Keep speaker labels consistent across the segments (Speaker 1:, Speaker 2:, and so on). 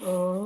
Speaker 1: 嗯。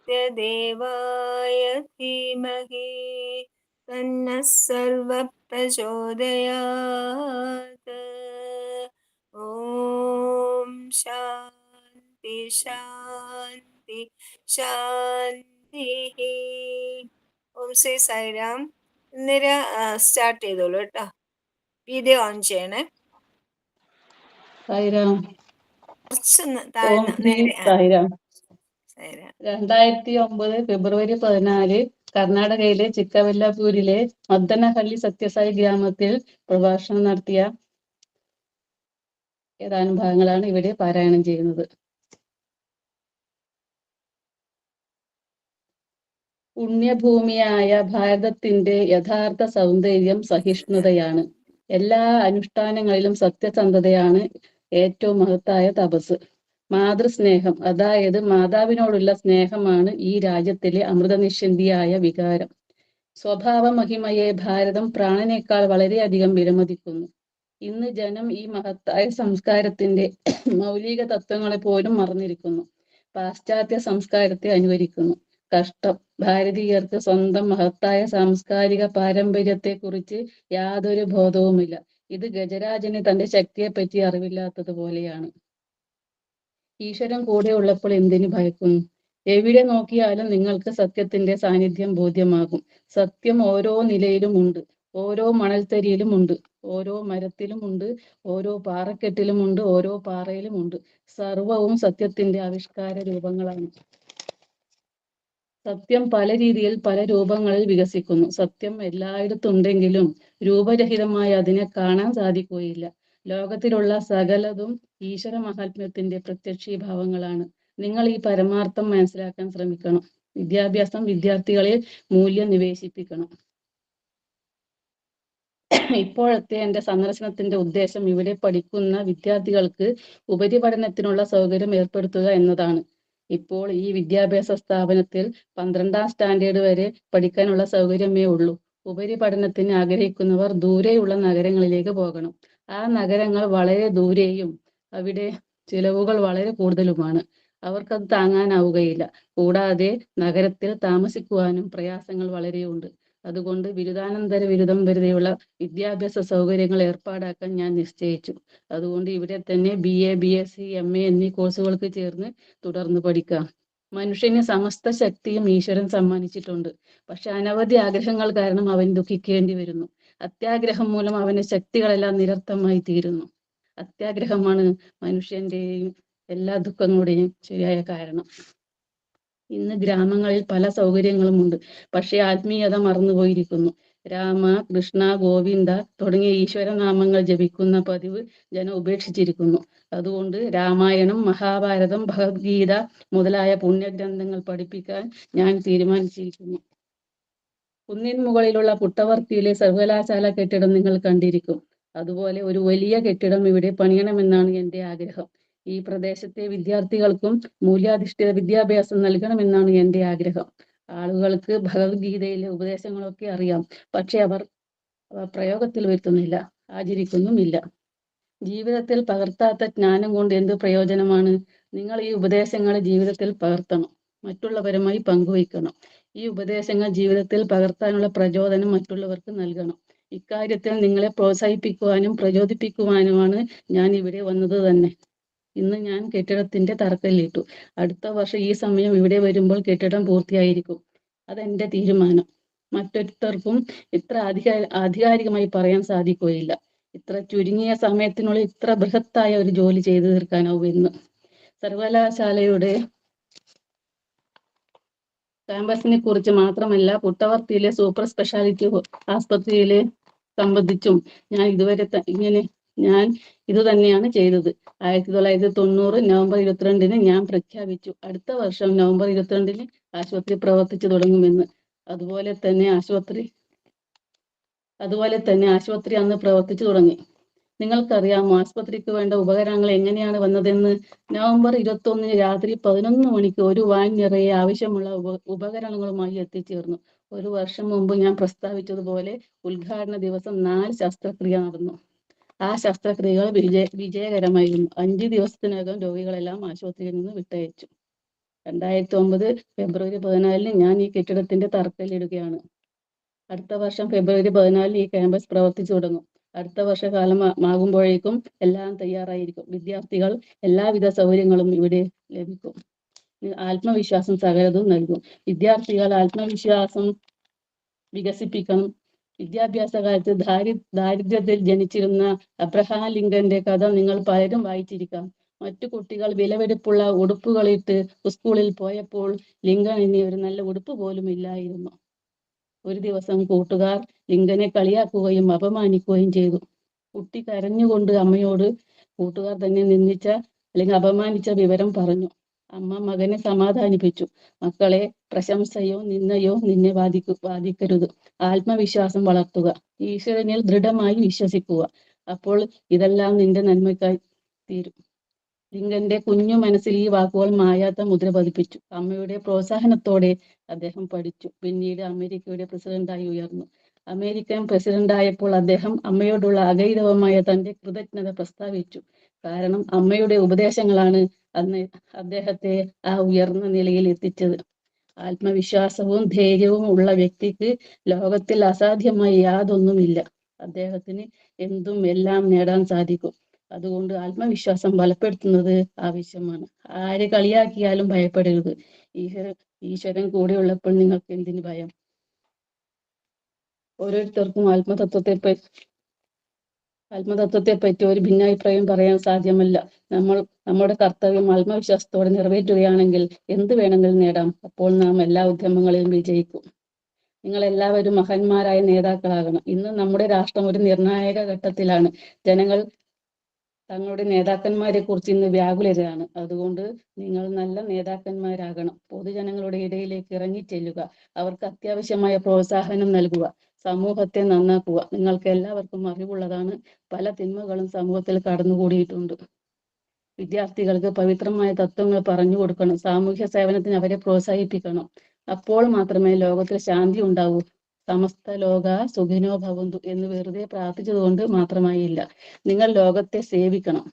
Speaker 1: सत्यदेवाय धीमहि तन्नः सर्वप्रचोदयात् ॐ शान्ति शान्ति ശാന്തിः ഓം ശ്രീ സായിരാം ഇന്നേരം സ്റ്റാർട്ട് ചെയ്തോളൂ കേട്ടോ വീഡിയോ ഓൺ ചെയ്യണേ
Speaker 2: സായിരാം
Speaker 1: കുറച്ചൊന്ന്
Speaker 2: ഓം
Speaker 1: താഴ്ന്ന
Speaker 2: രണ്ടായിരത്തി ഒമ്പത് ഫെബ്രുവരി പതിനാല് കർണാടകയിലെ ചിക്കവല്ലപൂരിലെ മദ്ദനഹള്ളി സത്യസായി ഗ്രാമത്തിൽ പ്രഭാഷണം നടത്തിയ ഏതാനും ഭാഗങ്ങളാണ് ഇവിടെ പാരായണം ചെയ്യുന്നത്. പുണ്യഭൂമിയായ ഭാരതത്തിന്റെ യഥാർത്ഥ സൗന്ദര്യം സഹിഷ്ണുതയാണ്. എല്ലാ അനുഷ്ഠാനങ്ങളിലും സത്യസന്ധതയാണ് ഏറ്റവും മഹത്തായ തപസ്. മാതൃസ്നേഹം അതായത് മാതാവിനോടുള്ള സ്നേഹമാണ് ഈ രാജ്യത്തിലെ അമൃതനിഷന്ധിയായ വികാരം. സ്വഭാവ മഹിമയെ ഭാരതം പ്രാണനേക്കാൾ വളരെയധികം വിലമതിക്കുന്നു. ഇന്ന് ജനം ഈ മഹത്തായ സംസ്കാരത്തിന്റെ മൗലിക തത്വങ്ങളെ പോലും മറന്നിരിക്കുന്നു. പാശ്ചാത്യ സംസ്കാരത്തെ അനുകരിക്കുന്നു. കഷ്ടം. ഭാരതീയർക്ക് സ്വന്തം മഹത്തായ സാംസ്കാരിക പാരമ്പര്യത്തെ കുറിച്ച് യാതൊരു ബോധവുമില്ല. ഇത് ഗജരാജന് തന്റെ ശക്തിയെപ്പറ്റി അറിവില്ലാത്തതുപോലെയാണ്. ഈശ്വരൻ കൂടെ ഉള്ളപ്പോൾ എന്തിനു ഭയക്കുന്നു? എവിടെ നോക്കിയാലും നിങ്ങൾക്ക് സത്യത്തിന്റെ സാന്നിധ്യം ബോധ്യമാകും. സത്യം ഓരോ നിലയിലും ഉണ്ട്. ഓരോ മണൽത്തരിയിലും ഉണ്ട്. ഓരോ മരത്തിലും ഉണ്ട്. ഓരോ പാറക്കെട്ടിലും ഉണ്ട്. ഓരോ പാറയിലും ഉണ്ട്. സർവവും സത്യത്തിന്റെ ആവിഷ്കാര രൂപങ്ങളാണ്. സത്യം പല രീതിയിൽ പല രൂപങ്ങളിൽ വികസിക്കുന്നു. സത്യം എല്ലായിടത്തും ഉണ്ടെങ്കിലും രൂപരഹിതമായി അതിനെ കാണാൻ സാധിക്കുകയില്ല. ലോകത്തിലുള്ള സകലതും ഈശ്വര മഹാത്മ്യത്തിന്റെ പ്രത്യക്ഷീഭാവങ്ങളാണ് നിങ്ങൾ ഈ പരമാർത്ഥം മനസ്സിലാക്കാൻ ശ്രമിക്കണം. വിദ്യാഭ്യാസം വിദ്യാർത്ഥികളിൽ മൂല്യം നിവേശിപ്പിക്കണം. ഇപ്പോഴത്തെ എന്റെ സന്ദർശനത്തിന്റെ ഉദ്ദേശം ഇവിടെ പഠിക്കുന്ന വിദ്യാർത്ഥികൾക്ക് ഉപരിപഠനത്തിനുള്ള സൗകര്യം ഏർപ്പെടുത്തുക എന്നതാണ്. ഇപ്പോൾ ഈ വിദ്യാഭ്യാസ സ്ഥാപനത്തിൽ പന്ത്രണ്ടാം സ്റ്റാൻഡേർഡ് വരെ പഠിക്കാനുള്ള സൗകര്യമേ ഉള്ളൂ. ഉപരിപഠനത്തിന് ആഗ്രഹിക്കുന്നവർ ദൂരെയുള്ള നഗരങ്ങളിലേക്ക് പോകണം. ആ നഗരങ്ങൾ വളരെ ദൂരെയും അവിടെ ചിലവുകൾ വളരെ കൂടുതലുമാണ്. അവർക്കത് താങ്ങാനാവുകയില്ല. കൂടാതെ നഗരത്തിൽ താമസിക്കുവാനും പ്രയാസങ്ങൾ വളരെയുണ്ട്. അതുകൊണ്ട് ബിരുദാനന്തര ബിരുദം വരെയുള്ള വിദ്യാഭ്യാസ സൗകര്യങ്ങൾ ഏർപ്പാടാക്കാൻ ഞാൻ നിശ്ചയിച്ചു. അതുകൊണ്ട് ഇവിടെ തന്നെ B A B S C M A എന്നീ കോഴ്സുകൾക്ക് ചേർന്ന് തുടർന്ന് പഠിക്കാം. മനുഷ്യന് സമസ്ത ശക്തിയും ഈശ്വരൻ സമ്മാനിച്ചിട്ടുണ്ട്. പക്ഷെ അനവധി ആഗ്രഹങ്ങൾ കാരണം അവൻ ദുഃഖിക്കേണ്ടി വരുന്നു. അത്യാഗ്രഹം മൂലം അവന്റെ ശക്തികളെല്ലാം നിരർത്ഥമായി തീരുന്നു അത്യാഗ്രഹമാണ് മനുഷ്യന്റെയും എല്ലാ ദുഃഖങ്ങളുടെയും ശരിയായ കാരണം. ഇന്ന് ഗ്രാമങ്ങളിൽ പല സൗകര്യങ്ങളുമുണ്ട്. പക്ഷേ ആത്മീയത മറന്നുപോയിരിക്കുന്നു. രാമ കൃഷ്ണ ഗോവിന്ദ തുടങ്ങിയ ഈശ്വരനാമങ്ങൾ ജപിക്കുന്ന പതിവ് ജനം ഉപേക്ഷിച്ചിരിക്കുന്നു. അതുകൊണ്ട് രാമായണം മഹാഭാരതം ഭഗവത്ഗീത മുതലായ പുണ്യഗ്രന്ഥങ്ങൾ പഠിപ്പിക്കാൻ ഞാൻ തീരുമാനിച്ചിരിക്കുന്നു. കുന്നിൻ മുകളിലുള്ള പുട്ടവർത്തിയിലെ സർവകലാശാല കെട്ടിടം നിങ്ങൾ കണ്ടിരിക്കും. അതുപോലെ ഒരു വലിയ കെട്ടിടം ഇവിടെ പണിയണമെന്നാണ് എന്റെ ആഗ്രഹം. ഈ പ്രദേശത്തെ വിദ്യാർത്ഥികൾക്കും മൂല്യാധിഷ്ഠിത വിദ്യാഭ്യാസം നൽകണമെന്നാണ് എന്റെ ആഗ്രഹം. ആളുകൾക്ക് ഭഗവത്ഗീതയിലെ ഉപദേശങ്ങളൊക്കെ അറിയാം പക്ഷെ അവർ അവ പ്രയോഗത്തിൽ വരുത്തുന്നില്ല ആചരിക്കുന്നുമില്ല. ജീവിതത്തിൽ പകർത്താത്ത ജ്ഞാനം കൊണ്ട് എന്ത് പ്രയോജനമാണ്? നിങ്ങൾ ഈ ഉപദേശങ്ങൾ ജീവിതത്തിൽ പകർത്തണം മറ്റുള്ളവരുമായി പങ്കുവയ്ക്കണം. ഈ ഉപദേശങ്ങൾ ജീവിതത്തിൽ പകർത്താനുള്ള പ്രചോദനം മറ്റുള്ളവർക്ക് നൽകണം. ഇക്കാര്യത്തിൽ നിങ്ങളെ പ്രോത്സാഹിപ്പിക്കുവാനും പ്രചോദിപ്പിക്കുവാനുമാണ് ഞാൻ ഇവിടെ വന്നത് തന്നെ. ഇന്ന് ഞാൻ കെട്ടിടത്തിന്റെ തറക്കല്ലിട്ടു. അടുത്ത വർഷം ഈ സമയം ഇവിടെ വരുമ്പോൾ കെട്ടിടം പൂർത്തിയായിരിക്കും. അതെന്റെ തീരുമാനം. മറ്റൊരുത്തർക്കും ഇത്ര അധിക ആധികാരികമായി പറയാൻ സാധിക്കുകയില്ല. ഇത്ര ചുരുങ്ങിയ സമയത്തിനുള്ളിൽ ഇത്ര ബൃഹത്തായ ഒരു ജോലി ചെയ്തു തീർക്കാനാവും എന്ന് സർവകലാശാലയുടെ ക്യാമ്പസിനെ കുറിച്ച് മാത്രമല്ല പുട്ടവർത്തിയിലെ സൂപ്പർ സ്പെഷ്യാലിറ്റി ആസ്പത്രിയിലെ സംബന്ധിച്ചും ഞാൻ ഇതുവരെ ഇങ്ങനെ ഞാൻ ഇത് തന്നെയാണ് ചെയ്തത്. ആയിരത്തി തൊള്ളായിരത്തി തൊണ്ണൂറ് നവംബർ ഇരുപത്തിരണ്ടിന് ഞാൻ പ്രഖ്യാപിച്ചു. അടുത്ത വർഷം നവംബർ ഇരുപത്തിരണ്ടിന് ആശുപത്രി പ്രവർത്തിച്ചു തുടങ്ങുമെന്ന്. അതുപോലെ തന്നെ ആശുപത്രി അതുപോലെ തന്നെ ആശുപത്രി അന്ന് പ്രവർത്തിച്ചു തുടങ്ങി. നിങ്ങൾക്കറിയാമോ ആശുപത്രിക്ക് വേണ്ട ഉപകരണങ്ങൾ എങ്ങനെയാണ് വന്നതെന്ന്? നവംബർ ഇരുപത്തി ഒന്നിന് രാത്രി പതിനൊന്ന് മണിക്ക് ഒരു വാൻ നിറയെ ആവശ്യമുള്ള ഉപ ഉപകരണങ്ങളുമായി എത്തിച്ചേർന്നു. ഒരു വർഷം മുമ്പ് ഞാൻ പ്രസ്താവിച്ചതുപോലെ ഉദ്ഘാടന ദിവസം നാല് ശസ്ത്രക്രിയ നടന്നു. ആ ശസ്ത്രക്രിയകൾ വിജയ വിജയകരമായിരുന്നു. അഞ്ച് ദിവസത്തിനകം രോഗികളെല്ലാം ആശുപത്രിയിൽ നിന്ന് വിട്ടയച്ചു. രണ്ടായിരത്തി ഒമ്പത് ഫെബ്രുവരി പതിനാലിന് ഞാൻ ഈ കെട്ടിടത്തിന്റെ തറക്കല്ലിടുകയാണ്. അടുത്ത വർഷം ഫെബ്രുവരി പതിനാലിന് ഈ ക്യാമ്പസ് പ്രവർത്തിച്ചു തുടങ്ങും. അടുത്ത വർഷകാലം ആകുമ്പോഴേക്കും എല്ലാം തയ്യാറായിരിക്കും. വിദ്യാർത്ഥികൾ എല്ലാവിധ സൗകര്യങ്ങളും ഇവിടെ ലഭിക്കും. ആത്മവിശ്വാസം സകലതും നൽകും. വിദ്യാർത്ഥികൾ ആത്മവിശ്വാസം വികസിപ്പിക്കണം. വിദ്യാഭ്യാസ കാലത്ത് ദാരി ദാരിദ്ര്യത്തിൽ ജനിച്ചിരുന്ന അബ്രഹാം ലിങ്കന്റെ കഥ നിങ്ങൾ പലരും വായിച്ചിരിക്കാം. മറ്റു കുട്ടികൾ വിലവെടുപ്പുള്ള ഉടുപ്പുകളിട്ട് സ്കൂളിൽ പോയപ്പോൾ ലിങ്കൺ ഇനി ഒരു നല്ല ഉടുപ്പ് പോലും ഇല്ലായിരുന്നു. ഒരു ദിവസം കൂട്ടുകാർ ലിംഗനെ കളിയാക്കുകയും അപമാനിക്കുകയും ചെയ്തു. കുട്ടി കരഞ്ഞുകൊണ്ട് അമ്മയോട് കൂട്ടുകാർ തന്നെ നിന്ദിച്ച അല്ലെങ്കിൽ അപമാനിച്ച വിവരം പറഞ്ഞു. അമ്മ മകനെ സമാധാനിപ്പിച്ചു. മക്കളെ പ്രശംസയോ നിന്നയോ നിന്നെ ബാധിക്കു ബാധിക്കരുത്. ആത്മവിശ്വാസം വളർത്തുക. ഈശ്വരനിൽ ദൃഢമായി വിശ്വസിക്കുക. അപ്പോൾ ഇതെല്ലാം നിന്റെ നന്മയ്ക്കായി തീരും. ലിങ്കന്റെ കുഞ്ഞു മനസ്സിൽ ഈ വാക്കുകൾ മായാത്ത മുദ്ര പതിപ്പിച്ചു. അമ്മയുടെ പ്രോത്സാഹനത്തോടെ അദ്ദേഹം പഠിച്ചു. പിന്നീട് അമേരിക്കയുടെ പ്രസിഡന്റായി ഉയർന്നു. അമേരിക്കൻ പ്രസിഡന്റായപ്പോൾ അദ്ദേഹം അമ്മയോടുള്ള അഗൈരവമായ തന്റെ കൃതജ്ഞത പ്രസ്താവിച്ചു. കാരണം അമ്മയുടെ ഉപദേശങ്ങളാണ് അന്ന് അദ്ദേഹത്തെ ആ ഉയർന്ന നിലയിൽ എത്തിച്ചത്. ആത്മവിശ്വാസവും ധൈര്യവും ഉള്ള വ്യക്തിക്ക് ലോകത്തിൽ അസാധ്യമായി യാതൊന്നുമില്ല. അദ്ദേഹത്തിന് എന്തും എല്ലാം നേടാൻ സാധിക്കും. അതുകൊണ്ട് ആത്മവിശ്വാസം ബലപ്പെടുത്തുന്നത് ആവശ്യമാണ്. ആര് കളിയാക്കിയാലും ഭയപ്പെടരുത്. ഈശ്വരൻ ഈശ്വരൻ കൂടെ ഉള്ളപ്പോൾ നിങ്ങൾക്ക് എന്തിന് ഭയം? ഓരോരുത്തർക്കും ആത്മതത്വത്തെ ആത്മതത്വത്തെ പറ്റി ഒരു ഭിന്നാഭിപ്രായം പറയാൻ സാധ്യമല്ല. നമ്മൾ നമ്മുടെ കർത്തവ്യം ആത്മവിശ്വാസത്തോടെ നിറവേറ്റുകയാണെങ്കിൽ എന്ത് വേണമെങ്കിലും നേടാം. അപ്പോൾ നാം എല്ലാ ഉദ്യമങ്ങളിലും വിജയിക്കും. നിങ്ങൾ എല്ലാവരും മഹന്മാരായ നേതാക്കളാകണം. ഇന്ന് നമ്മുടെ രാഷ്ട്രം ഒരു നിർണായക ഘട്ടത്തിലാണ്. ജനങ്ങൾ തങ്ങളുടെ നേതാക്കന്മാരെ കുറിച്ച് ഇന്ന് വ്യാകുലരാണ്. അതുകൊണ്ട് നിങ്ങൾ നല്ല നേതാക്കന്മാരാകണം. പൊതുജനങ്ങളുടെ ഇടയിലേക്ക് ഇറങ്ങി ഇറങ്ങിച്ചെല്ലുക. അവർക്ക് അത്യാവശ്യമായ പ്രോത്സാഹനം നൽകുക. സമൂഹത്തെ നന്നാക്കുക. നിങ്ങൾക്ക് എല്ലാവർക്കും അറിവുള്ളതാണ്. പല തിന്മകളും സമൂഹത്തിൽ കടന്നുകൂടിയിട്ടുണ്ട്. വിദ്യാർത്ഥികൾക്ക് പവിത്രമായ തത്വങ്ങൾ പറഞ്ഞു കൊടുക്കണം. സാമൂഹ്യ സേവനത്തിന് അവരെ പ്രോത്സാഹിപ്പിക്കണം. അപ്പോൾ മാത്രമേ ലോകത്തിൽ ശാന്തി ഉണ്ടാവൂ. സമസ്ത ലോക സുഖിനോ ഭവന്തു എന്ന് വെറുതെ പ്രാർത്ഥിച്ചതുകൊണ്ട് മാത്രമായില്ല. നിങ്ങൾ ലോകത്തെ സേവിക്കണം.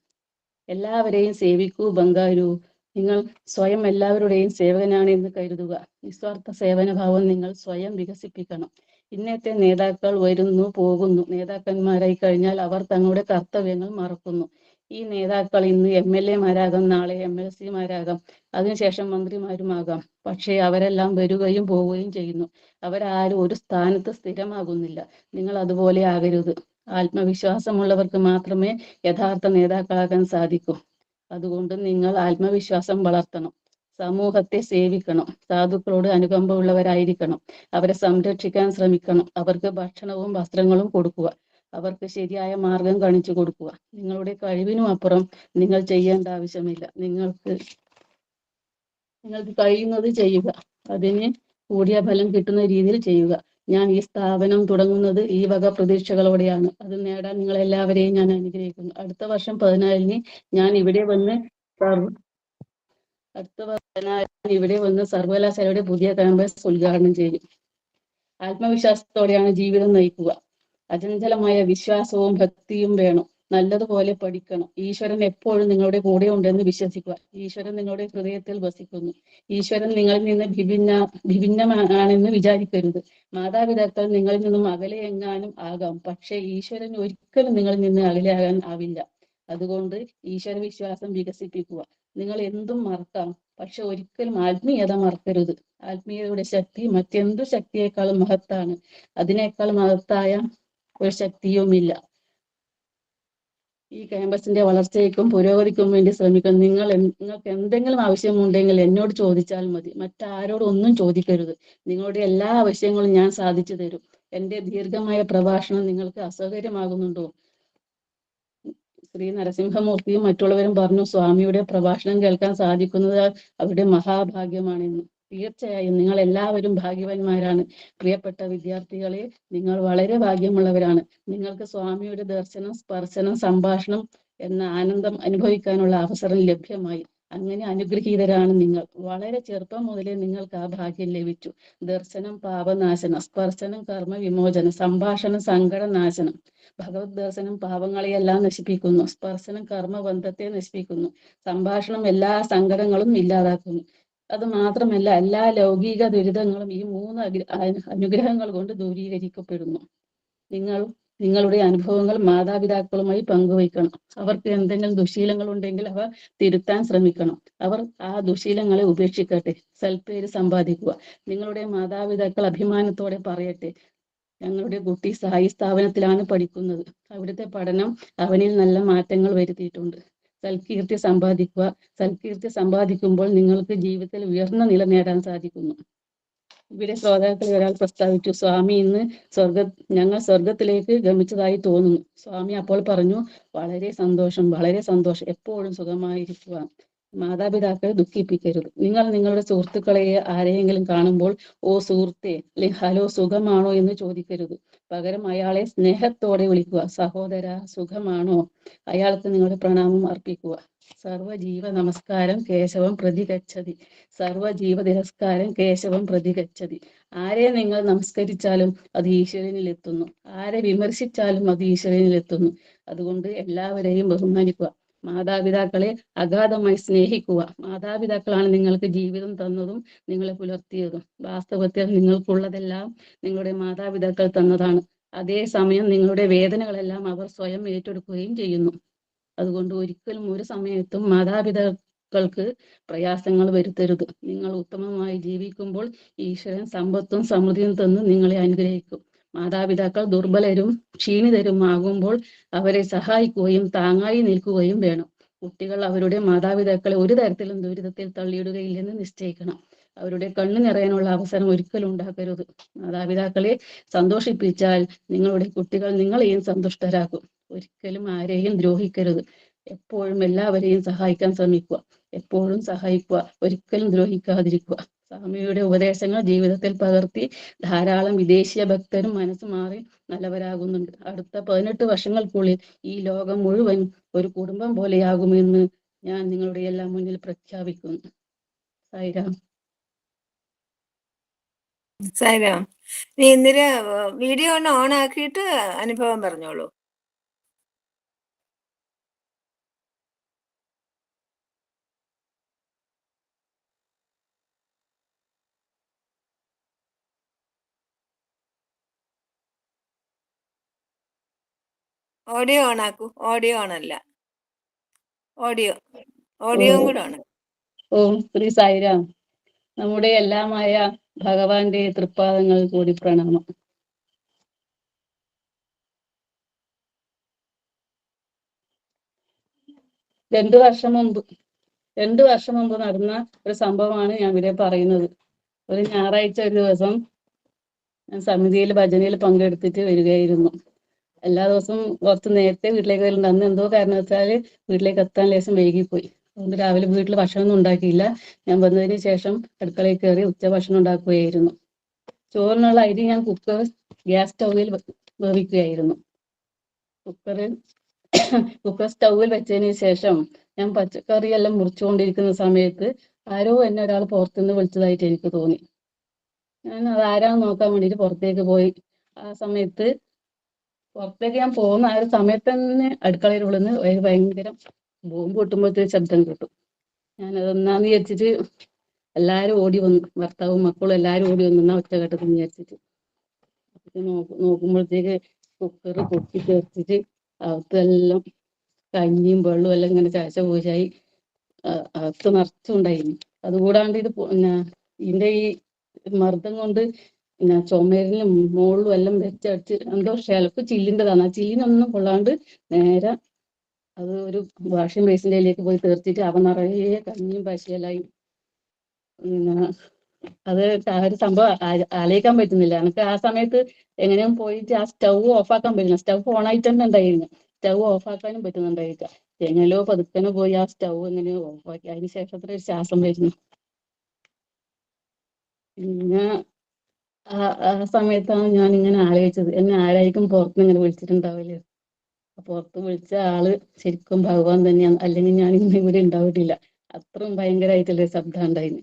Speaker 2: എല്ലാവരെയും സേവിക്കൂ ബംഗാരു നിങ്ങൾ സ്വയം എല്ലാവരുടെയും സേവകനാണ് എന്ന് കരുതുക. നിസ്വാർത്ഥ സേവനഭാവം നിങ്ങൾ സ്വയം വികസിപ്പിക്കണം. ഇന്നത്തെ നേതാക്കൾ വരുന്നു പോകുന്നു. നേതാക്കന്മാരായി കഴിഞ്ഞാൽ അവർ തങ്ങളുടെ കർത്തവ്യങ്ങൾ മറക്കുന്നു. ഈ നേതാക്കൾ ഇന്ന് എം എൽ എമാരാകാം നാളെ എം എൽ സിമാരാകാം അതിനുശേഷം മന്ത്രിമാരുമാകാം. പക്ഷേ അവരെല്ലാം വരികയും പോവുകയും ചെയ്യുന്നു. അവരാരും ഒരു സ്ഥാനത്ത് സ്ഥിരമാകുന്നില്ല. നിങ്ങൾ അതുപോലെ ആകരുത്. ആത്മവിശ്വാസമുള്ളവർക്ക് മാത്രമേ യഥാർത്ഥ നേതാക്കളാകാൻ സാധിക്കൂ. അതുകൊണ്ട് നിങ്ങൾ ആത്മവിശ്വാസം വളർത്തണം. സമൂഹത്തെ സേവിക്കണം. സാധുക്കളോട് അനുകമ്പ ഉള്ളവരായിരിക്കണം അവരെ സംരക്ഷിക്കാൻ ശ്രമിക്കണം. അവർക്ക് ഭക്ഷണവും വസ്ത്രങ്ങളും കൊടുക്കുക. അവർക്ക് ശരിയായ മാർഗം കാണിച്ചു കൊടുക്കുക. നിങ്ങളുടെ കഴിവിനും അപ്പുറം നിങ്ങൾ ചെയ്യേണ്ട ആവശ്യമില്ല. നിങ്ങൾക്ക് നിങ്ങൾക്ക് കഴിയുന്നത് ചെയ്യുക. അതിന് കൂടിയ ഫലം കിട്ടുന്ന രീതിയിൽ ചെയ്യുക. ഞാൻ ഈ സ്ഥാപനം തുടങ്ങുന്നത് ഈ വക പ്രതീക്ഷകളോടെയാണ്. അത് നേടാൻ നിങ്ങൾ എല്ലാവരെയും ഞാൻ അനുഗ്രഹിക്കുന്നു. അടുത്ത വർഷം പതിനാലിന് ഞാൻ ഇവിടെ വന്ന് അടുത്ത വർഷം ഇവിടെ വന്ന് സർവകലാശാലയുടെ പുതിയ ക്യാമ്പസ് ഉദ്ഘാടനം ചെയ്യും. ആത്മവിശ്വാസത്തോടെയാണ് ജീവിതം നയിക്കുക. അചഞ്ചലമായ വിശ്വാസവും ഭക്തിയും വേണം. നല്ലതുപോലെ പഠിക്കണം. ഈശ്വരൻ എപ്പോഴും നിങ്ങളുടെ കൂടെ ഉണ്ടെന്ന് വിശ്വസിക്കുക. ഈശ്വരൻ നിങ്ങളുടെ ഹൃദയത്തിൽ വസിക്കുന്നു. ഈശ്വരൻ നിങ്ങളിൽ നിന്ന് വിഭിന്ന വിഭിന്നമാണെന്ന് വിചാരിക്കരുത്. മാതാപിതാക്കൾ നിങ്ങളിൽ നിന്നും അകലെ എങ്ങാനും ആകാം. പക്ഷേ ഈശ്വരൻ ഒരിക്കലും നിങ്ങളിൽ നിന്ന് അകലെയാകാൻ ആവില്ല. അതുകൊണ്ട് ഈശ്വര വിശ്വാസം വികസിപ്പിക്കുക. നിങ്ങൾ എന്തും മറക്കാം. പക്ഷെ ഒരിക്കലും ആത്മീയത മറക്കരുത്. ആത്മീയതയുടെ ശക്തി മറ്റെന്തു ശക്തിയേക്കാളും മഹത്താണ്. അതിനേക്കാൾ മഹത്തായ ഒരു ശക്തിയുമില്ല. ഈ ക്യാമ്പസിന്റെ വളർച്ചയ്ക്കും പുരോഗതിക്കും വേണ്ടി ശ്രമിക്കും നിങ്ങൾ നിങ്ങൾക്ക് എന്തെങ്കിലും ആവശ്യമുണ്ടെങ്കിൽ എന്നോട് ചോദിച്ചാൽ മതി. മറ്റാരോടും ഒന്നും ചോദിക്കരുത്. നിങ്ങളുടെ എല്ലാ ആവശ്യങ്ങളും ഞാൻ സാധിച്ചു തരും. എന്റെ ദീർഘമായ പ്രഭാഷണം നിങ്ങൾക്ക് അസൗകര്യമാകുന്നുണ്ടോ? ശ്രീ നരസിംഹമൂർത്തിയും മറ്റുള്ളവരും പറഞ്ഞു സ്വാമിയുടെ പ്രഭാഷണം കേൾക്കാൻ സാധിക്കുന്നത് അവരുടെ മഹാഭാഗ്യമാണെന്ന്. തീർച്ചയായും നിങ്ങൾ എല്ലാവരും ഭാഗ്യവാന്മാരാണ്. പ്രിയപ്പെട്ട വിദ്യാർത്ഥികളെ നിങ്ങൾ വളരെ ഭാഗ്യമുള്ളവരാണ്. നിങ്ങൾക്ക് സ്വാമിയുടെ ദർശനം സ്പർശനം സംഭാഷണം എന്ന ആനന്ദം അനുഭവിക്കാനുള്ള അവസരം ലഭ്യമായി. അങ്ങനെ അനുഗ്രഹീതരാണ് നിങ്ങൾ. വളരെ ചെറുപ്പം മുതലേ നിങ്ങൾക്ക് ആ ഭാഗ്യം ലഭിച്ചു. ദർശനം പാപനാശനം സ്പർശനം കർമ്മ വിമോചനം സംഭാഷണം സങ്കടനാശനം. ഭഗവത് ദർശനം പാപങ്ങളെയെല്ലാം നശിപ്പിക്കുന്നു. സ്പർശനം കർമ്മബന്ധത്തെ നശിപ്പിക്കുന്നു. സംഭാഷണം എല്ലാ സങ്കടങ്ങളും ഇല്ലാതാക്കുന്നു. അത് മാത്രമല്ല എല്ലാ ലൗകിക ദുരിതങ്ങളും ഈ മൂന്ന് അനുഗ്രഹങ്ങൾ കൊണ്ട് ദൂരീകരിക്കപ്പെടുന്നു. നിങ്ങൾ നിങ്ങളുടെ അനുഭവങ്ങൾ മാതാപിതാക്കളുമായി പങ്കുവയ്ക്കണം. അവർക്ക് എന്തെങ്കിലും ദുശീലങ്ങൾ ഉണ്ടെങ്കിൽ അവ തിരുത്താൻ ശ്രമിക്കണം. അവർ ആ ദുശീലങ്ങളെ ഉപേക്ഷിക്കട്ടെ. സൽപ്പേര് സമ്പാദിക്കുക. നിങ്ങളുടെ മാതാപിതാക്കൾ അഭിമാനത്തോടെ പറയട്ടെ. ഞങ്ങളുടെ കുട്ടി സായി സ്ഥാപനത്തിലാണ് പഠിക്കുന്നത്. അവിടുത്തെ പഠനം അവനിൽ നല്ല മാറ്റങ്ങൾ വരുത്തിയിട്ടുണ്ട്. സൽകീർത്തി സമ്പാദിക്കുക. സൽകീർത്തി സമ്പാദിക്കുമ്പോൾ നിങ്ങൾക്ക് ജീവിതത്തിൽ ഉയർന്ന നില നേടാൻ സാധിക്കുന്നു. ഇവിടെ ശ്രോതാക്കളിൽ ഒരാൾ പ്രസ്താവിച്ചു സ്വാമി ഇന്ന് സ്വർഗ ഞങ്ങൾ സ്വർഗത്തിലേക്ക് ഗമിച്ചതായി തോന്നുന്നു. സ്വാമി അപ്പോൾ പറഞ്ഞു വളരെ സന്തോഷം വളരെ സന്തോഷം. എപ്പോഴും സുഖമായിരിക്കുക. മാതാപിതാക്കളെ ദുഃഖിപ്പിക്കരുത്. നിങ്ങൾ നിങ്ങളുടെ സുഹൃത്തുക്കളെ ആരെയെങ്കിലും കാണുമ്പോൾ ഓ സുഹൃത്തെ അല്ലെങ്കിൽ ഹലോ സുഖമാണോ? എന്ന് ചോദിക്കരുത്. പകരം അയാളെ സ്നേഹത്തോടെ വിളിക്കുക. സഹോദര സുഖമാണോ? അയാൾക്ക് നിങ്ങളുടെ പ്രണാമം അർപ്പിക്കുക. സർവജീവ നമസ്കാരം കേശവം പ്രതികച്ചതി സർവജീവ തിരസ്കാരം കേശവം പ്രതികച്ചതി ആരെ നിങ്ങൾ നമസ്കരിച്ചാലും അത് ഈശ്വരനിൽ എത്തുന്നു ആരെ വിമർശിച്ചാലും അത് ഈശ്വരനിൽ എത്തുന്നു അതുകൊണ്ട് എല്ലാവരെയും ബഹുമാനിക്കുക. മാതാപിതാക്കളെ അഗാധമായി സ്നേഹിക്കുക. മാതാപിതാക്കളാണ് നിങ്ങൾക്ക് ജീവിതം തന്നതും നിങ്ങളെ പുലർത്തിയതും. വാസ്തവത്തിൽ നിങ്ങൾക്കുള്ളതെല്ലാം നിങ്ങളുടെ മാതാപിതാക്കൾ തന്നതാണ്. അതേസമയം നിങ്ങളുടെ വേദനകളെല്ലാം അവർ സ്വയം ഏറ്റെടുക്കുകയും ചെയ്യുന്നു. അതുകൊണ്ട് ഒരിക്കലും ഒരു സമയത്തും മാതാപിതാക്കൾക്ക് പ്രയാസങ്ങൾ വരുത്തരുത്. നിങ്ങൾ ഉത്തമമായി ജീവിക്കുമ്പോൾ ഈശ്വരൻ സമ്പത്തും സമൃദ്ധിയും തന്ന് നിങ്ങളെ അനുഗ്രഹിക്കും. മാതാപിതാക്കൾ ദുർബലരും ക്ഷീണിതരും ആകുമ്പോൾ അവരെ സഹായിക്കുകയും താങ്ങായി നിൽക്കുകയും വേണം. കുട്ടികൾ അവരുടെ മാതാപിതാക്കളെ ഒരു തരത്തിലും ദുരിതത്തിൽ തള്ളിയിടുകയില്ലെന്ന് നിശ്ചയിക്കണം. അവരുടെ കണ്ണു നിറയാനുള്ള അവസരം ഒരിക്കലും ഉണ്ടാക്കരുത്. മാതാപിതാക്കളെ സന്തോഷിപ്പിച്ചാൽ നിങ്ങളുടെ കുട്ടികൾ നിങ്ങളെയും സന്തുഷ്ടരാക്കും. ഒരിക്കലും ആരെയും ദ്രോഹിക്കരുത്. എപ്പോഴും എല്ലാവരെയും സഹായിക്കാൻ ശ്രമിക്കുക. എപ്പോഴും സഹായിക്കുക. ഒരിക്കലും ദ്രോഹിക്കാതിരിക്കുക. സ്വാമിയുടെ ഉപദേശങ്ങൾ ജീവിതത്തിൽ പകർത്തി ധാരാളം വിദേശീയ ഭക്തരും മനസ്സ് മാറി നല്ലവരാകുന്നുണ്ട്. അടുത്ത പതിനെട്ട് വർഷങ്ങൾക്കുള്ളിൽ ഈ ലോകം മുഴുവൻ ഒരു കുടുംബം പോലെയാകുമെന്ന് ഞാൻ നിങ്ങളുടെ എല്ലാം മുന്നിൽ പ്രഖ്യാപിക്കുന്നു. സായിരാം.
Speaker 1: സായിരാം നീ ഇന്നലെ വീഡിയോ ഒന്ന് ഓൺ ആക്കിയിട്ട് അനുഭവം പറഞ്ഞോളൂ. ഓഡിയോ ഓൺ ആക്കൂ ഓഡിയോ ഓൺ അല്ല ഓഡിയോ ഓഡിയോ. കൂടെ ഓൺ
Speaker 2: ഓം ശ്രീ സായിരാം. നമ്മുടെ എല്ലാമായ ഭഗവാന്റെ തൃപ്പാദങ്ങൾ കൂടി പ്രണാമം. രണ്ടു വർഷം മുമ്പ് രണ്ടു വർഷം മുമ്പ് നടന്ന ഒരു സംഭവമാണ് ഞാൻ ഇവിടെ പറയുന്നത്. ഒരു ഞായറാഴ്ച ഒരു ദിവസം ഞാൻ സമിതിയിൽ ഭജനയിൽ പങ്കെടുത്തിട്ട് വരികയായിരുന്നു. എല്ലാ ദിവസവും കുറച്ച് നേരത്തെ വീട്ടിലേക്ക് വരുന്നുണ്ട് അന്ന് എന്തോ കാരണവശാൽ വീട്ടിലേക്ക് എത്താൻ ലേശം വൈകിപ്പോയി. അതുകൊണ്ട് രാവിലെ വീട്ടിൽ ഭക്ഷണമൊന്നും ഉണ്ടാക്കിയില്ല. ഞാൻ വന്നതിന് ശേഷം അടുക്കളയിൽ കയറി ഉച്ച ഭക്ഷണം ഉണ്ടാക്കുകയായിരുന്നു. ചോറിനുള്ള അരി ഞാൻ കുക്കർ ഗ്യാസ് സ്റ്റൗവിൽ വേവിക്കുകയായിരുന്നു. കുക്കറിൽ കുക്കർ സ്റ്റൗവിൽ വെച്ചതിന് ശേഷം ഞാൻ പച്ചക്കറിയെല്ലാം മുറിച്ചുകൊണ്ടിരിക്കുന്ന സമയത്ത് ആരോ എന്നെ ഒരാൾ പുറത്തുനിന്ന് വിളിച്ചതായിട്ട് എനിക്ക് തോന്നി. ഞാൻ അത് ആരാന്ന് നോക്കാൻ വേണ്ടിയിട്ട് പുറത്തേക്ക് പോയി. ആ സമയത്ത് പുറത്തേക്ക് ഞാൻ പോകുന്ന ആ ഒരു സമയത്ത് തന്നെ അടുക്കളയിൽ ഉള്ളിന്ന് ഭയങ്കര ബോംബ് പൊട്ടുമ്പോഴത്തെ ശബ്ദം കേട്ടു. ഞാൻ അതൊന്നാന്ന് വിചാരിച്ചിട്ട് എല്ലാരും ഓടി വന്നു ഭർത്താവും മക്കളും എല്ലാരും ഓടി വന്നു എന്നാ ഒറ്റഘട്ടത്തിൽ വിചാരിച്ചിട്ട് നോക്കുമ്പോഴത്തേക്ക് കുക്കർ പൊട്ടി തെറിച്ചിട്ട് അകത്തെല്ലാം കഞ്ഞിയും വെള്ളവും എല്ലാം ഇങ്ങനെ ചാച്ച പൂശായി അകത്ത് നിറച്ചുണ്ടായിരുന്നു. അതുകൂടാണ്ട് ഇത് പിന്നെ ഇതിന്റെ ഈ മർദ്ദം കൊണ്ട് പിന്നെ ചുമരിലും മുകളിലും എല്ലാം വെച്ചടിച്ച് എന്തോ ഷെൽഫ് ചില്ലിന്റെതാണ്. ആ ചില്ലിനൊന്നും കൊള്ളാണ്ട് നേരെ അത് ഒരു വാഷിംഗ് ബേസിന്റെയിലേക്ക് പോയി തീർത്തിട്ട് അവ നിറയെ കഞ്ഞിയും പശയെല്ലായി അത് ഒരു സംഭവം ആലോചിക്കാൻ പറ്റുന്നില്ല. എനിക്ക് ആ സമയത്ത് എങ്ങനെയും പോയിട്ട് ആ സ്റ്റൗ ഓഫാക്കാൻ പറ്റില്ല. സ്റ്റൗ ആയിട്ട് തന്നെ ഉണ്ടായിരുന്നു സ്റ്റൗ ഓഫാക്കാനും പറ്റുന്നുണ്ടായില്ല എങ്ങനെയോ പതുക്കനെ പോയി ആ സ്റ്റൗ എങ്ങനെയോ ഓഫാക്കി. അതിന് ശേഷം അത്ര ഒരു ശ്വാസം വരുന്നു. പിന്നെ സമയത്താണ് ഞാൻ ഇങ്ങനെ ആലോചിച്ചത്. എന്നെ ആരായിരിക്കും പുറത്തുനിന്ന് ഇങ്ങനെ വിളിച്ചിട്ടുണ്ടാവില്ല പുറത്ത് വിളിച്ച ആൾ ശരിക്കും ഭഗവാൻ തന്നെയാണ്. അല്ലെങ്കിൽ ഞാൻ ഇന്ന് ഇവിടെ ഉണ്ടാവില്ല അത്രയും ഭയങ്കരമായിട്ടുള്ള ശബ്ദം ഉണ്ടായിന്.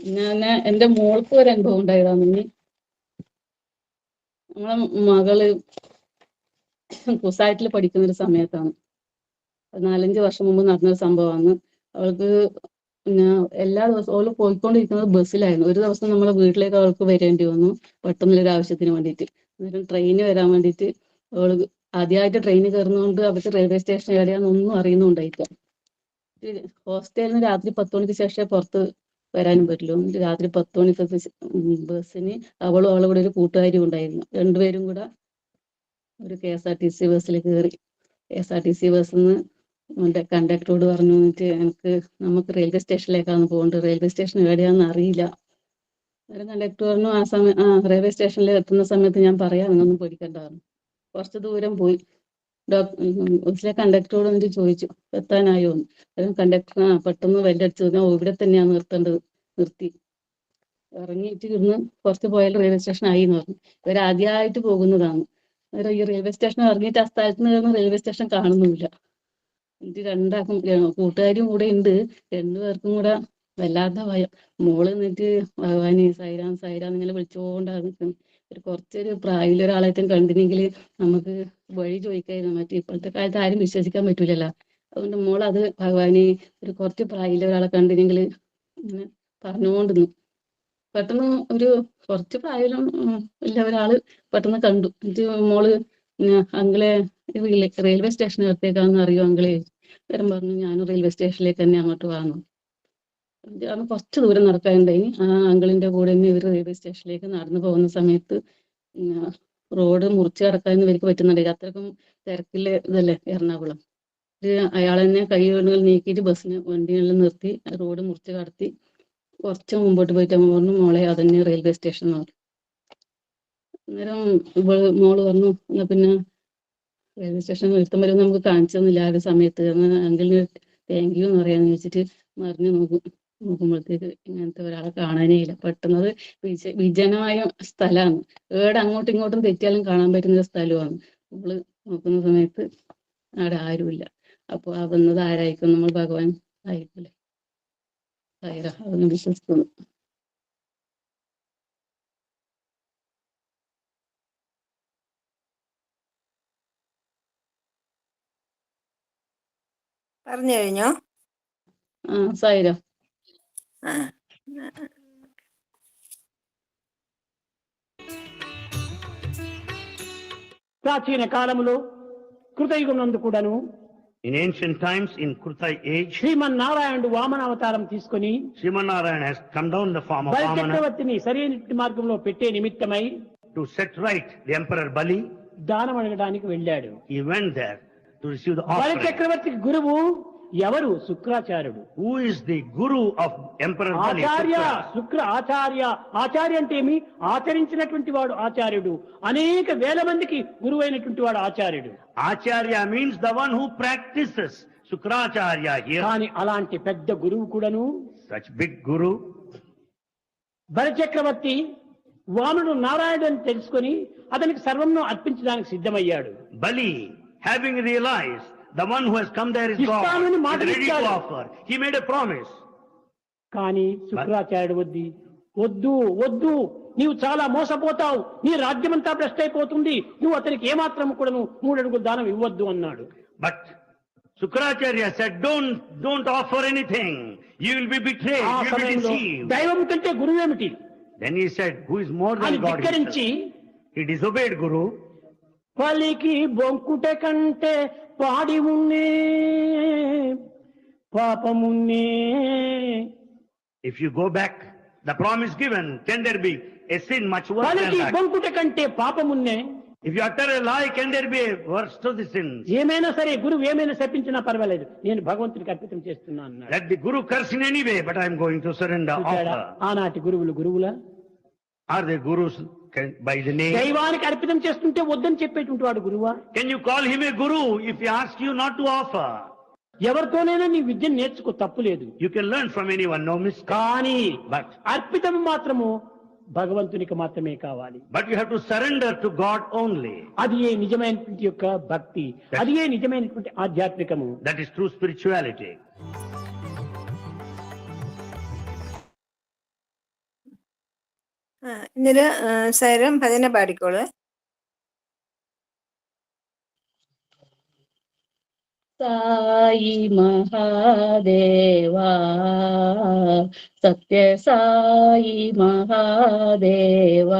Speaker 2: ഞാൻ എന്റെ മോൾക്ക് ഒരു അനുഭവം ഉണ്ടായതാണ്. ഇനി നമ്മളെ മകൾ കുസാറ്റിൽ പഠിക്കുന്ന ഒരു സമയത്താണ്. നാലഞ്ച് വർഷം മുമ്പ് നടന്നൊരു സംഭവമാണ്. അവൾക്ക് എല്ലാ ദിവസവും അവൾ പോയിക്കൊണ്ടിരിക്കുന്നത് ബസ്സിലായിരുന്നു. ഒരു ദിവസം നമ്മളെ വീട്ടിലേക്ക് അവൾക്ക് വരേണ്ടി വന്നു. പെട്ടെന്നൊരു ആവശ്യത്തിന് വേണ്ടിയിട്ട്. അന്നേരം ട്രെയിന് വരാൻ വേണ്ടിയിട്ട് അവൾ ആദ്യമായിട്ട് ട്രെയിനിൽ കയറുന്നതുകൊണ്ട് അവർക്ക് റെയിൽവേ സ്റ്റേഷൻ എവിടെയാണെന്നൊന്നും അറിയുന്നുണ്ടായില്ല ഹോസ്റ്റലിൽ നിന്ന് രാത്രി പത്ത് മണിക്ക് ശേഷമേ പുറത്ത് വരാനും പറ്റുള്ളൂ. രാത്രി പത്ത് മണിക്ക് ബസ്സിന് അവളും അവളെ കൂടെ ഒരു കൂട്ടുകാരിയും ഉണ്ടായിരുന്നു. രണ്ടുപേരും കൂടെ ഒരു K S R T C ബസ്സിൽ കയറി K S R T C ബസ്സിൽ നിന്ന് മറ്റേ കണ്ടക്ടറോട് പറഞ്ഞു എന്നിട്ട് എനിക്ക് നമുക്ക് റെയിൽവേ സ്റ്റേഷനിലേക്കാണ് പോകേണ്ടത്. റെയിൽവേ സ്റ്റേഷൻ എവിടെയാണെന്ന് അറിയില്ല. അന്നേരം കണ്ടക്ടർ പറഞ്ഞു ആ സമയം ആ റെയിൽവേ സ്റ്റേഷനിൽ എത്തുന്ന സമയത്ത് ഞാൻ പറയാം നിങ്ങളൊന്നും പേടിക്കണ്ടായിരുന്നു കുറച്ച് ദൂരം പോയി. ബസ്സിലെ കണ്ടക്ടറോട് എന്നിട്ട് ചോദിച്ചു എത്താനായോ? എന്ന്. കണ്ടക്ടർ ആ പെട്ടെന്ന് വെല്ലടിച്ചു ഞാൻ ഇവിടെ തന്നെയാണ് നിർത്തേണ്ടത്. നിർത്തി. ഇറങ്ങിയിട്ട് ഇരുന്ന് കുറച്ച് പോയാൽ റെയിൽവേ സ്റ്റേഷൻ ആയി എന്ന് പറഞ്ഞു. ഇവർ ആദ്യമായിട്ട് പോകുന്നതാണ്. ഈ റെയിൽവേ സ്റ്റേഷൻ ഇറങ്ങിയിട്ട് ആ സ്ഥലത്ത് നിന്ന് റെയിൽവേ സ്റ്റേഷൻ കാണുന്നുമില്ല. എന്നിട്ട് രണ്ടാക്കും കൂട്ടുകാരും കൂടെ ഉണ്ട് രണ്ടുപേർക്കും കൂടെ വല്ലാത്ത ഭയം. മോൾ എന്നിട്ട് ഭഗവാനെ സൈരാം സൈരാം ഇങ്ങനെ വിളിച്ചുകൊണ്ടാണ് നിൽക്കുന്നത് ഒരു കുറച്ചൊരു പ്രായമുള്ള ഒരാളായിട്ടും കണ്ടിനെങ്കിൽ നമുക്ക് വഴി ചോദിക്കായിരുന്നു. മറ്റേ ഇപ്പോഴത്തെ കാലത്ത് ആരും വിശ്വസിക്കാൻ പറ്റൂലല്ലോ. അതുകൊണ്ട് മോൾ അത് ഭഗവാനെ ഒരു കുറച്ച് പ്രായമുള്ള ഒരാളെ കണ്ടിനെങ്കിൽ ഇങ്ങനെ പറഞ്ഞുകൊണ്ടിരുന്നു പെട്ടെന്ന് ഒരു കുറച്ച് പ്രായം ഉള്ള ഒരാൾ പെട്ടെന്ന് കണ്ടു. എന്നിട്ട് മോൾ അങ്കിളെ റെയിൽവേ- അടുത്തേക്കാന്ന് അറിയോ അങ്കിളെ? വരും പറഞ്ഞു ഞാൻ റെയിൽവേ സ്റ്റേഷനിലേക്ക് തന്നെ അങ്ങോട്ട് വന്നു അന്ന് കുറച്ച് ദൂരം നടക്കാനുണ്ടായി. ആ അങ്കിളിന്റെ കൂടെ തന്നെ ഇവർ റെയിൽവേ സ്റ്റേഷനിലേക്ക് നടന്നു പോകുന്ന സമയത്ത് റോഡ് മുറിച്ച് കടക്കാൻ ഇവർക്ക് പറ്റുന്നുണ്ട്. അത്രക്കും തിരക്കിൽ ഇതല്ലേ എറണാകുളം. അയാൾ തന്നെ കൈ നീക്കിയിട്ട് ബസ്സിന് വണ്ടികളിൽ നിർത്തി റോഡ് മുറിച്ച് കടത്തി കുറച്ച് മുമ്പോട്ട് പോയിട്ട് പറഞ്ഞു മോളെ അതന്നെ റെയിൽവേ സ്റ്റേഷൻ എന്ന് പറഞ്ഞു അന്നേരം മോൾ പറഞ്ഞു എന്നാ പിന്നെ റെയിൽവേ സ്റ്റേഷൻ വരെ നമുക്ക് കാണിച്ചു തന്നില്ല ആ ഒരു സമയത്ത്. അങ്കിളിന് താങ്ക് യു എന്ന് പറയാന്ന് വെച്ചിട്ട് മറിഞ്ഞു നോക്കും. നോക്കുമ്പോഴത്തേക്ക് ഇങ്ങനത്തെ ഒരാളെ കാണാനേ ഇല്ല. പെട്ടെന്ന് അത് വിജ വിജനമായ സ്ഥലമാണ്. ഏടെ അങ്ങോട്ടും ഇങ്ങോട്ടും തെറ്റിയാലും കാണാൻ പറ്റുന്ന സ്ഥലമാണ്. നമ്മൾ നോക്കുന്ന സമയത്ത് അവിടെ ആരുമില്ല. അപ്പോൾ ആ വന്നത് ആരായിരിക്കും? നമ്മൾ ഭഗവാൻ ആയിരിക്കില്ലേ അതൊന്ന് വിശ്വസിക്കുന്നു
Speaker 1: പറഞ്ഞു കഴിഞ്ഞോ
Speaker 2: ആ സായിരം
Speaker 1: ആ
Speaker 3: ప్రాచీన కాలములో కృతయుగమునందు కూడాను
Speaker 4: In ancient times, in Kurtai age,
Speaker 3: శ్రీమన్నారాయణుడు వామన అవతారం తీసుకొని
Speaker 4: Srimanarayan has come down in the form of
Speaker 3: బలి
Speaker 4: Vamana
Speaker 3: చక్రవర్తిని సరైన మార్గంలో పెట్టే నిమిత్తమై
Speaker 4: to set right the Emperor Bali.
Speaker 3: దానం అడగడానికి వెళ్ళాడు
Speaker 4: He went there to receive the
Speaker 3: బలి
Speaker 4: offering.
Speaker 3: చక్రవర్తికి గురువు ఎవరు శుక్రాచార్యుడు
Speaker 4: Who is the guru of Emperor Bali?
Speaker 3: Acharya
Speaker 4: Shukra.
Speaker 3: శుక్ర ఆచార్య ఆచార్య అంటే ఏమి ఆచరించినటువంటి వాడు ఆచార్యుడు అనేక వేల మందికి గురువు అయినటువంటి వాడు ఆచార్యుడు
Speaker 4: Acharya means the one who practices. Sukracharya here,
Speaker 3: కానీ అలాంటి పెద్ద గురువు కూడాను
Speaker 4: such big guru.
Speaker 3: బలి చక్రవర్తి వామనుడు నారాయణుడు అని తెలుసుకొని అతనికి సర్వంను అర్పించడానికి సిద్ధమయ్యాడు
Speaker 4: Bali, happening realize the one who has come there is God ready to offer he made a promise
Speaker 3: కానీ శుక్రాచార్యుడు వద్దు. వద్దు వద్దు. నీవు చాలా మోసపోతావు. నీ రాజ్యం అంతా భ్రష్ట్ అయిపోతుంది. నువ్వు అతనికి ఏమాత్రం కూడా మూడు అడుగు దానం ఇవ్వద్దు అన్నాడు.
Speaker 4: But Shukracharya said don't don't offer anything you will be betray
Speaker 3: దైవం కంటే గురువు
Speaker 4: ఏమిటి దెన్ యూ సెట్
Speaker 3: పలికి బొంకుట కంటే పాడి ఉన్నే పాపమున్నే
Speaker 4: if you go back the promise given can there be a sin much worse
Speaker 3: పలికి బొంకుట కంటే పాపమున్నే
Speaker 4: if you utter a lie can there be worse to the sin
Speaker 3: ఏమైనా సరే గురువు ఏమైనా శపించినా పర్వాలేదు. నేను భగవంతుడికి అర్పితం చేస్తున్నాను అన్నాడు.
Speaker 4: Let the guru curse in any but I am going to surrender offer
Speaker 3: ఆనాటి గురువులు గురువుల?
Speaker 4: Are they gurus by the name
Speaker 3: దైవానికి అర్పితం చేస్తుంటే వద్దని చెప్పేటువంటి వాడు గురువా?
Speaker 4: Can you call him a guru if he ask you not to offer
Speaker 3: ఎవరితోనైనా నీ విద్యను నేర్చుకో తప్పు లేదు.
Speaker 4: You can learn from anyone no miss
Speaker 3: కానీ
Speaker 4: బట్
Speaker 3: అర్పితం మాత్రము భగవంతునికి మాత్రమే కావాలి.
Speaker 4: But you have to surrender to God only
Speaker 3: అది ఏ నిజమైనటువంటి యొక్క భక్తి? అది ఏ నిజమైనటువంటి ఆధ్యాత్మికము?
Speaker 4: దట్ ఇస్ ట్రూ స్పిరిచువాలిటీ
Speaker 1: ഇന്നലെ സ്വരം പതിനെ പാടിക്കോളൂ. സായി മഹാദേവ
Speaker 2: സത്യ സായി മഹാദേവ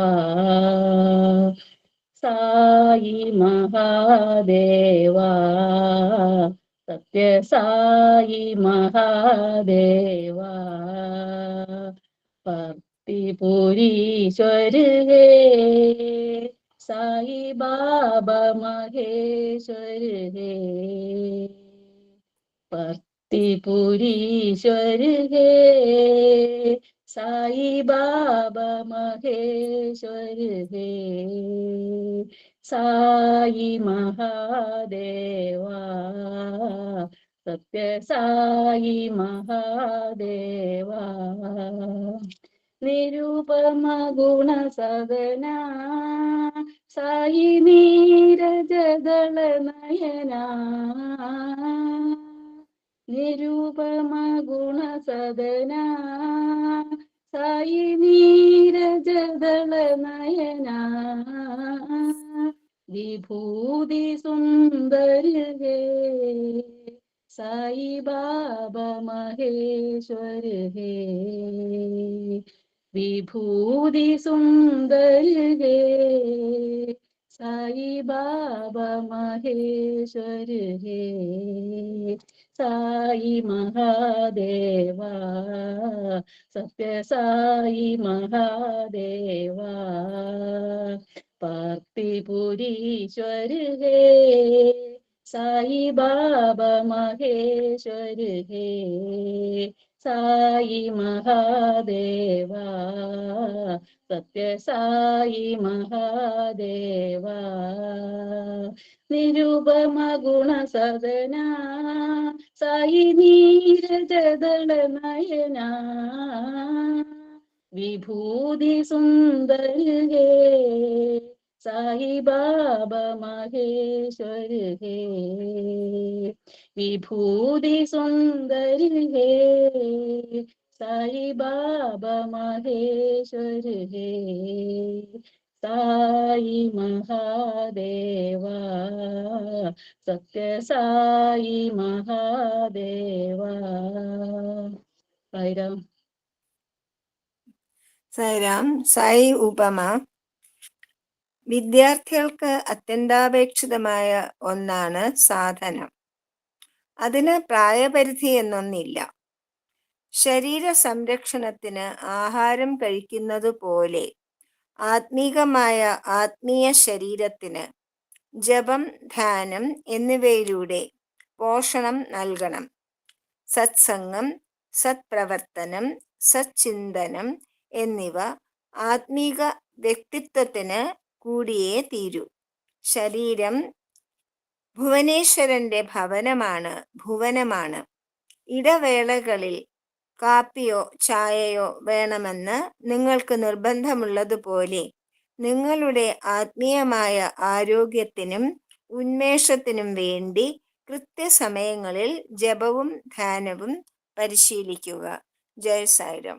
Speaker 2: സായി മഹാദേവ സത്യ സായി മഹാദേവ त्रिपुरीश्वरवे साई बाबा महेश्वर हे भक्तिपुरीश्वर हे साई बाबा महेश्वर हे साई महादेवा, सत्य साई महादेवा। നിരുപമ സദന സായി നീരജദള നയന നിരുപമ സദന സായി നീരജദള നയന വിഭൂതി സുന്ദരേ സായി ബാബ മഹേശ്വര. ഹേ വിഭൂതി സുന്ദരേ സായി ബാബ മഹേശ്വര സായി മഹാദേവ സത്യ സായി മഹാദേവ പാർത്തിപുരീശ്വര സായി ബാബ മഹേശ്വര സായി മഹാദേവ. സത്യ സായി മഹാദേവ. നിരുപമ ഗുണ സദന. സായി നീരജദള നയന വിഭൂതി സുന്ദര ഹേ സായി ബാബ മഹേശ്വര ഹേ വിഭൂതി സുന്ദര ഹേ സായി ബാബ മഹേശ്വര ഹേ സായി മഹാദേവ സത്യ സായി മഹാദേവ സായിരാം
Speaker 1: സൈറാം സായി ഉപമ വിദ്യാർത്ഥികൾക്ക് അത്യന്താപേക്ഷിതമായ ഒന്നാണ് സാധനം. അതിന് പ്രായപരിധി എന്നൊന്നില്ല. ശരീര സംരക്ഷണത്തിന് ആഹാരം കഴിക്കുന്നത് പോലെ ആത്മീകമായ ആത്മീയ ശരീരത്തിന് ജപം ധ്യാനം എന്നിവയിലൂടെ പോഷണം നൽകണം. സത്സംഗം സത്പ്രവർത്തനം സച്ചിന്തനം എന്നിവ ആത്മീക വ്യക്തിത്വത്തിന് കൂടിയേ തീരൂ. ശരീരം ഭുവനേശ്വരന്റെ ഭവനമാണ് ഭുവനമാണ്. ഇടവേളകളിൽ കാപ്പിയോ ചായയോ വേണമെന്ന് നിങ്ങൾക്ക് നിർബന്ധമുള്ളതുപോലെ നിങ്ങളുടെ ആത്മീയമായ ആരോഗ്യത്തിനും ഉന്മേഷത്തിനും വേണ്ടി കൃത്യസമയങ്ങളിൽ ജപവും ധ്യാനവും പരിശീലിക്കുക. ജയ സായിരം.